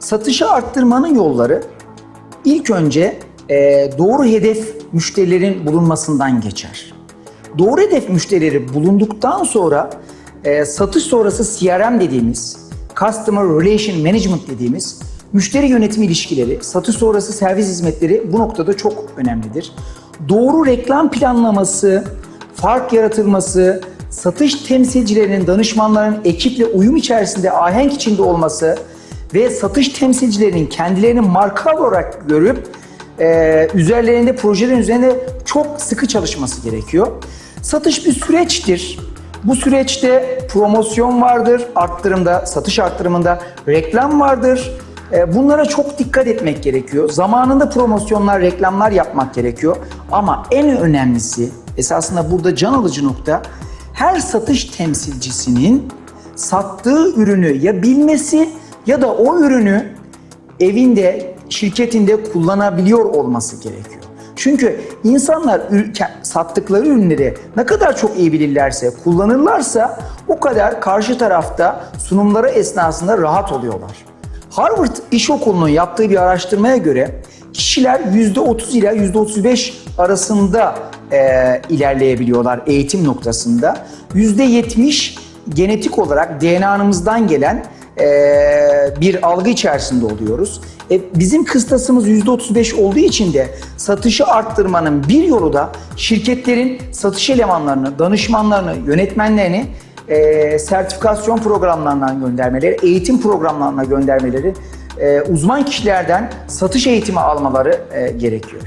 Satışı arttırmanın yolları ilk önce e, doğru hedef müşterilerin bulunmasından geçer. Doğru hedef müşterileri bulunduktan sonra e, satış sonrası CRM dediğimiz, Customer Relation Management dediğimiz müşteri yönetimi ilişkileri, satış sonrası servis hizmetleri bu noktada çok önemlidir. Doğru reklam planlaması, fark yaratılması, satış temsilcilerinin, danışmanların ekiple uyum içerisinde ahenk içinde olması ve satış temsilcilerinin kendilerini marka olarak görüp e, üzerlerinde projelerin üzerinde çok sıkı çalışması gerekiyor. Satış bir süreçtir. Bu süreçte promosyon vardır, arttırımda, satış arttırımında reklam vardır. E, Bunlara çok dikkat etmek gerekiyor. Zamanında promosyonlar, reklamlar yapmak gerekiyor. Ama en önemlisi, esasında burada can alıcı nokta, her satış temsilcisinin sattığı ürünü ya bilmesi ya da o ürünü evinde, şirketinde kullanabiliyor olması gerekiyor. Çünkü insanlar sattıkları ürünleri ne kadar çok iyi bilirlerse, kullanırlarsa o kadar karşı tarafta sunumları esnasında rahat oluyorlar. Harvard İş Okulu'nun yaptığı bir araştırmaya göre kişiler %30 ila %35 arasında e, ilerleyebiliyorlar eğitim noktasında. %70 genetik olarak DNA'mızdan gelen bir algı içerisinde oluyoruz. E, bizim kıstasımız %35 olduğu için de satışı arttırmanın bir yolu da şirketlerin satış elemanlarını, danışmanlarını, yönetmenlerini e, sertifikasyon programlarından göndermeleri, eğitim programlarına göndermeleri, e, uzman kişilerden satış eğitimi almaları e, gerekiyor.